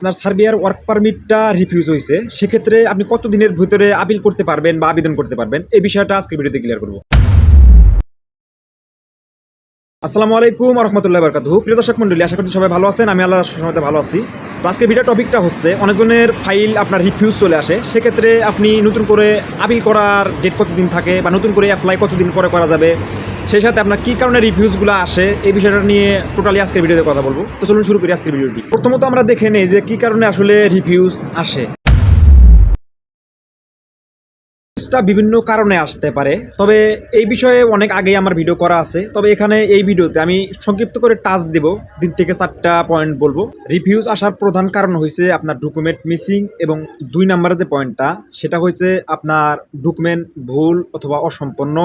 আপনার সার্বিয়ার work পারমিটটা refuse হয়েছে, সেক্ষেত্রে আপনি কতদিনের ভিতরে আপিল করতে পারবেন বা আবেদন করতে পারবেন? এই বিষয়টা আজকের ভিডিওতে ক্লিয়ার করব। আসসালামু আলাইকুম রহমতুল্লাহ বরকাতু প্রিয় দর্শক মন্ডলী আশা করছি সবাই ভালো আছেন, আমি আল্লাহ সময় ভালো আছি। তো আজকে ভিডিও টপিকটা হচ্ছে, অনেকজনের ফাইল আপনার রিফিউজ চলে আসে, সেক্ষেত্রে আপনি নতুন করে আপিল করার ডেট কতদিন থাকে বা নতুন করে অ্যাপ্লাই কতদিন পরে করা যাবে? সেই সাথে আপনার কী কারণে রিভিউজগুলো আসে, এই বিষয়টা নিয়ে টোটালি আজকের ভিডিওতে কথা বলব। তো চলুন শুরু করি আজকের ভিডিওটি প্রথমত আমরা দেখে নেই যে কী কারণে আসলে রিভিউজ আসে। বিভিন্ন কারণে আসতে পারে, তবে এই বিষয়ে অনেক আগেই আমার ভিডিও করা আছে। তবে এখানে এই ভিডিওতে আমি সংক্ষিপ্ত করে টাচ দেব, তিন থেকে চারটা পয়েন্ট বলব। রিভিউজ আসার প্রধান কারণ হয়েছে আপনার ডকুমেন্ট মিসিং এবং দুই নাম্বারের যে পয়েন্টটা সেটা হয়েছে আপনার ডকুমেন্ট ভুল অথবা অসম্পন্ন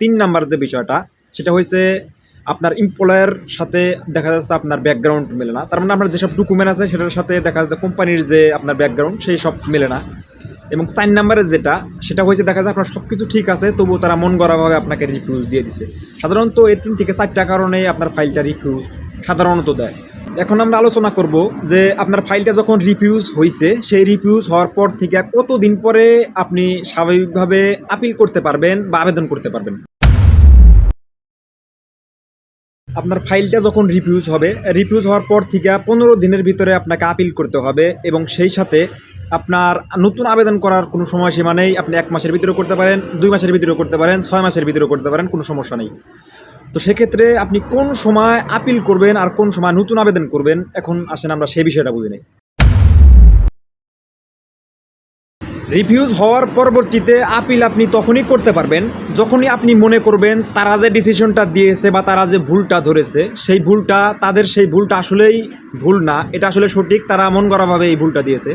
তিন নাম্বার যে বিষয়টা, সেটা হয়েছে আপনার এমপ্লয়ার সাথে দেখা যাচ্ছে আপনার ব্যাকগ্রাউন্ড মেলে না। তার মানে আপনার যেসব ডকুমেন্ট আছে, সেটার সাথে দেখা যাচ্ছে কোম্পানির যে আপনার ব্যাকগ্রাউন্ড সেই সব মেলে না। এবং সাইন নাম্বারের যেটা, সেটা হয়েছে দেখা যায় আপনার সব কিছু ঠিক আছে, তবুও তারা মন গড়াভাবে আপনাকে রিফিউজ দিয়ে দিছে। সাধারণত এই তিন থেকে চারটা কারণে আপনার ফাইলটা রিফিউজ সাধারণত দেয়। এখন আমরা আলোচনা করব যে আপনার ফাইলটা যখন রিফিউজ হয়েছে সেই রিফিউজ হওয়ার পর থেকে কতদিন পরে আপনি স্বাভাবিকভাবে আপিল করতে পারবেন বা আবেদন করতে পারবেন? আপনার ফাইলটা যখন রিফিউজ হবে রিফিউজ হওয়ার পর থেকে পনেরো দিনের ভিতরে আপনাকে আপিল করতে হবে এবং সেই সাথে আপনার নতুন আবেদন করার কোনো সময়সীমা নেই। আপনি এক মাসের ভিতরে করতে পারেন, দুই মাসের ভিতরে করতে পারেন, ছয় মাসের ভিতরে করতে পারেন, কোনো সমস্যা নেই। তো সেক্ষেত্রে আপনি কোন সময় আপিল করবেন আর কোন সময় নতুন আবেদন করবেন? এখন আসেন আমরা সেই বিষয়টা বুঝে নিই। রিভিউজ হওয়ার পরবর্তীতে আপিল আপনি তখনই করতে পারবেন যখনই আপনি মনে করবেন তারা যে ডিসিশনটা দিয়েছে বা তারা যে ভুলটা ধরেছে, সেই ভুলটা, তাদের সেই ভুলটা আসলেই ভুল না, এটা আসলে সঠিক, তারা মন করাভাবে এই ভুলটা দিয়েছে।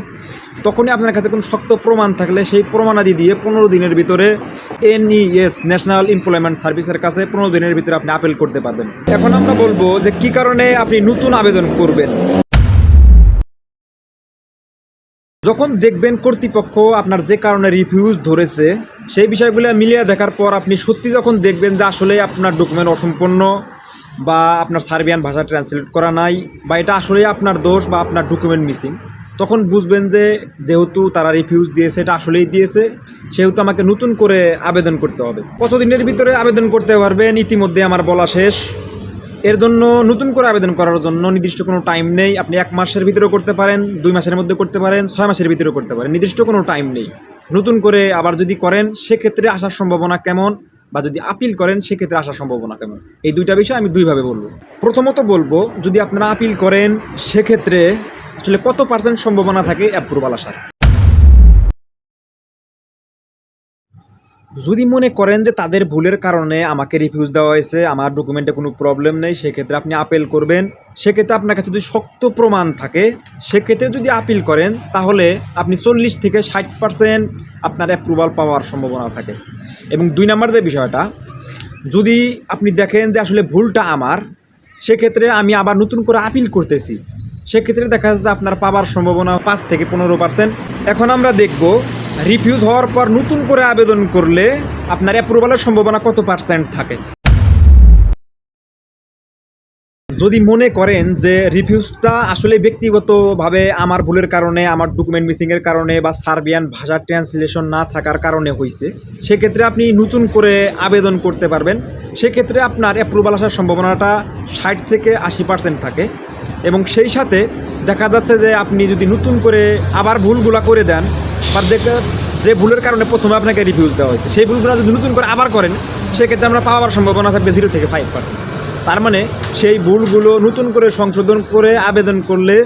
তখনই আপনার কাছে কোনো শক্ত প্রমাণ থাকলে সেই প্রমাণাদি দিয়ে পনেরো দিনের ভিতরে এনইএস ন্যাশনাল এমপ্লয়মেন্ট সার্ভিসের কাছে পনেরো দিনের ভিতরে আপনি আপিল করতে পারবেন। এখন আমরা বলব যে কী কারণে আপনি নতুন আবেদন করবেন? যখন দেখবেন কর্তৃপক্ষ আপনার যে কারণে রিফিউজ ধরেছে, সেই বিষয়গুলো মিলিয়ে দেখার পর আপনি সত্যি যখন দেখবেন যে আসলে আপনার ডকুমেন্ট অসম্পূর্ণ বা আপনার সার্বিয়ান ভাষা ট্রান্সলেট করা নাই বা এটা আসলে আপনার দোষ বা আপনার ডকুমেন্ট মিসিং তখন বুঝবেন যে যেহেতু তারা রিফিউজ দিয়েছে, এটা আসলেই দিয়েছে, সেহেতু আমাকে নতুন করে আবেদন করতে হবে। কতদিনের ভিতরে আবেদন করতে পারবেন, ইতিমধ্যে আমার বলা শেষ। এর জন্য নতুন করে আবেদন করার জন্য নির্দিষ্ট কোনো টাইম নেই। আপনি এক মাসের ভিতরেও করতে পারেন, দুই মাসের মধ্যে করতে পারেন, ছয় মাসের ভিতরেও করতে পারেন। নির্দিষ্ট কোনো টাইম নেই। নতুন করে আবার যদি করেন, সেক্ষেত্রে আসার সম্ভাবনা কেমন? বা যদি আপিল করেন, সেক্ষেত্রে আসার সম্ভাবনা কেমন? এই দুইটা বিষয় আমি দুইভাবে বলব। প্রথমত বলব, যদি আপনারা আপিল করেন, সেক্ষেত্রে আসলে কত পার্সেন্ট সম্ভাবনা থাকে অ্যাপ্রুভাল আসার? যদি মনে করেন যে তাদের ভুলের কারণে আমাকে রিফিউজ দেওয়া হয়েছে, আমার ডকুমেন্টে কোনো প্রবলেম নেই, সেক্ষেত্রে আপনি আপিল করবেন। সেক্ষেত্রে আপনার কাছে যদি শক্ত প্রমাণ থাকে, সেক্ষেত্রে যদি আপিল করেন, তাহলে আপনি চল্লিশ থেকে ষাট পার্সেন্ট আপনার অ্যাপ্রুভাল পাওয়ার সম্ভাবনা থাকে। এবং দুই নম্বর যে বিষয়টা, যদি আপনি দেখেন যে আসলে ভুলটা আমার, সেক্ষেত্রে আমি আবার নতুন করে আপিল করতেছি। সেক্ষেত্রে দেখা যাচ্ছে আপনার পাওয়ার সম্ভাবনা পাঁচ থেকে পনেরো পার্সেন্ট। এখন আমরা দেখব রিফিউজ হওয়ার পর নতুন করে আবেদন করলে আপনার অ্যাপ্রুভালের সম্ভাবনা কত পার্সেন্ট থাকে? যদি মনে করেন যে রিফিউজটা আসলে ব্যক্তিগতভাবে আমার ভুলের কারণে, আমার ডকুমেন্ট মিসিংয়ের কারণে বা সার্বিয়ান ভাষা ট্রান্সলেশন না থাকার কারণে হয়েছে সেক্ষেত্রে আপনি নতুন করে আবেদন করতে পারবেন। সেক্ষেত্রে আপনার অ্যাপ্রুভাল আসার সম্ভাবনাটা ষাট থেকে আশি পার্সেন্ট থাকে। এবং সেই সাথে দেখা যাচ্ছে যে আপনি যদি নতুন করে আবার ভুলগুলা করে দেন, বা দেখে যে ভুলের কারণে প্রথমে আপনাকে রিভিউজ দেওয়া হয়েছে, সেই ভুলগুলো যদি নতুন করে আবার করেন, সেক্ষেত্রে আমরা পাওয়ার সম্ভাবনা থাকবে জিরো থেকে ফাইভ পার্সেন্ট তার মানে সেই ভুলগুলো নতুন করে সংশোধন করে আবেদন করলে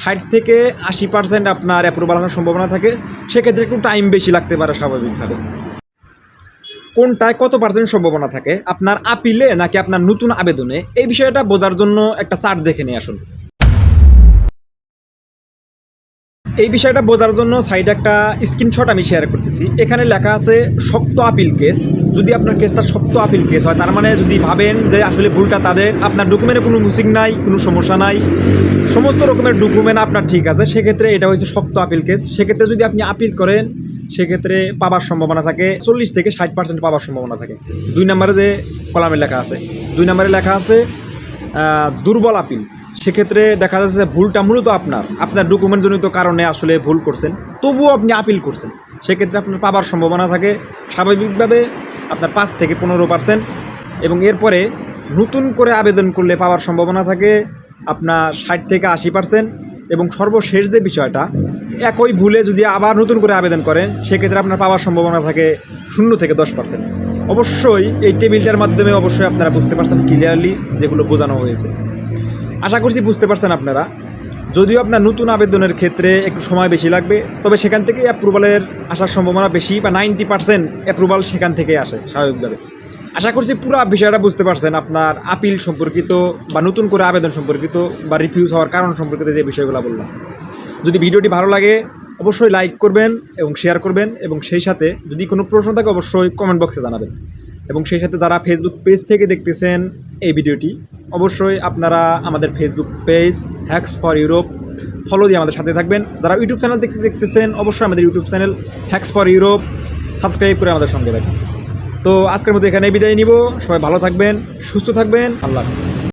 ষাট থেকে আশি পার্সেন্ট আপনার অ্যাপ্রুভাল আসার সম্ভাবনা থাকে। সেক্ষেত্রে একটু টাইম বেশি লাগতে পারে স্বাভাবিকভাবে। কোনটায় কত পার্সেন্ট সম্ভাবনা থাকে? আপনার আপিলে নাকি আপনার নতুন আবেদনে? এই বিষয়টা বোঝার জন্য একটা চার্ট দেখে নিয়ে আসুন। এই বিষয়টা বোঝার জন্য সাইডে একটা স্ক্রিনশট আমি শেয়ার করতেছি। এখানে লেখা আছে, শক্ত আপিল কেস যদি আপনার কেসটা শক্ত আপিল কেস হয়, তার মানে যদি ভাবেন যে আসলে ভুলটা তাদের, আপনার ডকুমেন্টে কোনো মুসিং নাই, কোনো সমস্যা নাই, সমস্ত রকমের ডকুমেন্ট আপনার ঠিক আছে, সেক্ষেত্রে এটা হচ্ছে শক্ত আপিল কেস সেক্ষেত্রে যদি আপনি আপিল করেন সেক্ষেত্রে পাবার সম্ভাবনা থাকে, চল্লিশ থেকে ষাট পার্সেন্ট পাওয়ার সম্ভাবনা থাকে। দুই নম্বরে যে কলামে লেখা আছে, দুই নম্বরে লেখা আছে দুর্বল আপিল। সেক্ষেত্রে দেখা যাচ্ছে ভুলটা মূলত আপনার আপনার ডকুমেন্টজনিত কারণে আসলে ভুল করছেন, তবুও আপনি আপিল করছেন। সেক্ষেত্রে আপনার পাবার সম্ভাবনা থাকে, স্বাভাবিকভাবে আপনার পাঁচ থেকে পনেরো পার্সেন্ট এবং এরপরে নতুন করে আবেদন করলে পাওয়ার সম্ভাবনা থাকে, আপনার ষাট থেকে আশি পার্সেন্ট এবং সর্বশেষ যে বিষয়টা একই ভুলে যদি আবার নতুন করে আবেদন করেন, সেক্ষেত্রে আপনার পাওয়ার সম্ভাবনা থাকে শূন্য থেকে দশ পার্সেন্ট অবশ্যই এই টেবিলটার মাধ্যমে অবশ্যই আপনারা বুঝতে পারছেন ক্লিয়ারলি যেগুলো বোঝানো হয়েছে। আশা করছি বুঝতে পারছেন আপনারা। যদিও আপনার নতুন আবেদনের ক্ষেত্রে একটু সময় বেশি লাগবে, তবে সেখান থেকে অ্যাপ্রুভালের আসার সম্ভাবনা বেশি বা নাইনটি পার্সেন্ট অ্যাপ্রুভাল সেখান থেকে আসে স্বাভাবিকভাবে। আশা করছি পুরো বিষয়টা বুঝতে পারছেন আপনার আপিল সম্পর্কিত বা নতুন করে আবেদন সম্পর্কিত বা রিফিউজ হওয়ার কারণ সম্পর্কিত যে বিষয়গুলো বললাম। যদি ভিডিওটি ভালো লাগে, অবশ্যই লাইক করবেন এবং শেয়ার করবেন এবং সেই সাথে যদি কোনো প্রশ্ন থাকে, অবশ্যই কমেন্ট বক্সে জানাবেন। এবং সেই সাথে যারা ফেসবুক পেজ থেকে দেখতেছেন এই ভিডিওটি, অবশ্যই আপনারা আমাদের Facebook page hacks for Europe follow দিয়ে আমাদের সাথে থাকবেন। যারা ইউটিউব চ্যানেল দেখতে দেখতেছেন, অবশ্যই আমাদের YouTube channel hacks for Europe subscribe করে আমাদের সঙ্গে থাকবেন। তো আজকের মতো এখানে বিদায় নিব। সবাই ভালো থাকবেন, সুস্থ থাকবেন। আল্লাহ হাফেজ।